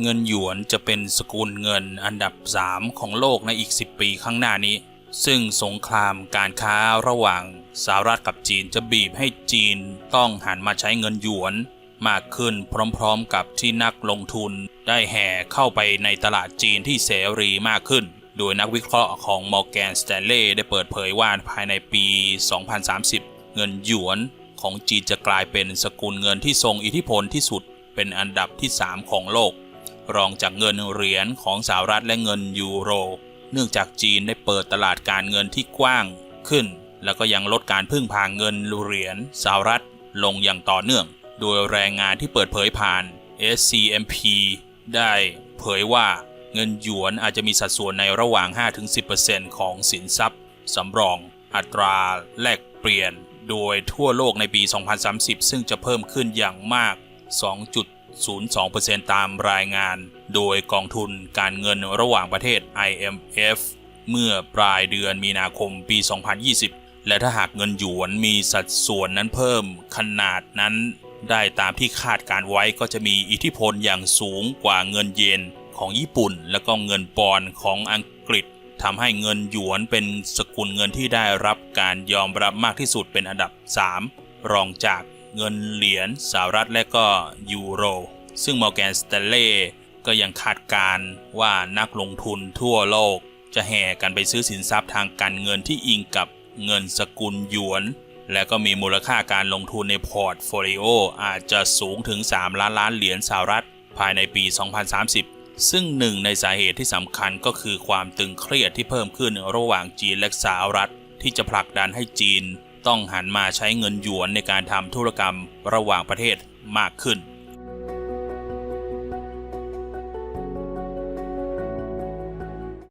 เงินหยวนจะเป็นสกุลเงินอันดับ 3 ของโลกในอีก 10 ปีข้างหน้านี้ ซึ่งสงครามการค้าระหว่างสหรัฐกับจีนจะบีบให้จีนต้องหันมาใช้เงินหยวนมากขึ้นพร้อมๆกับที่นักลงทุน ได้แห่เข้าไปในตลาดจีนที่เสรีมากขึ้น โดยนักวิเคราะห์ของ Morgan Stanley ได้เปิดเผยว่าภายในปี 2030 เงินหยวนของจีนจะกลายเป็นสกุลเงินที่ทรงอิทธิพลที่สุด เป็นอันดับที่ 3 ของโลก รองจากเงินเหรียญของสหรัฐและเงินยูโร เนื่องจากจีนได้เปิดตลาดการเงินที่กว้างขึ้น แล้วก็ยังลดการพึ่งพางเงินเหรียญสหรัฐลงอย่างต่อเนื่อง โดยแรงงานที่เปิดเผยผ่าน SCMP ได้เผยว่าเงินหยวนอาจจะมีสัดส่วนในระหว่าง 5-10%ของสินทรัพย์สำรอง อัตราแลกเปลี่ยน โดยทั่วโลกในปี 2030 ซึ่งจะเพิ่มขึ้นอย่างมาก 2.02%ตามรายงาน โดยกองทุนการเงินระหว่างประเทศ IMF เมื่อปลายเดือนมีนาคมปี 2020 และถ้าหากเงินหยวนมีสัดส่วนนั้นเพิ่มขนาดนั้น ได้ตามที่คาดการไว้ก็จะมีอิทธิพลอย่างสูงกว่าเงินเยนของญี่ปุ่น และก็เงินปอนของอังกฤษทำให้เงินหยวนเป็นสกุลเงินที่ได้รับการยอมรับมากที่สุดเป็นอันดับ 3 รองจากเงินเหรียญสหรัฐและก็ยูโร ซึ่ง Morgan Stanley ก็ยังคาดการณ์ว่านักลงทุนทั่วโลก จะแห่กันไปซื้อสินทรัพย์ทางการเงินที่อิงกับเงินสกุลหยวน และก็มีมูลค่าการลงทุนในพอร์ตโฟลิโออาจจะสูงถึง 3 ล้านล้านเหรียญสหรัฐ ภายในปี 2030 ซึ่งหนึ่งในสาเหตุที่สำคัญก็คือความตึงเครียดที่เพิ่มขึ้นระหว่างจีนและสหรัฐ ที่จะผลักดันให้จีน ต้องหันมาใช้เงินหยวนในการทำธุรกรรมระหว่างประเทศมากขึ้น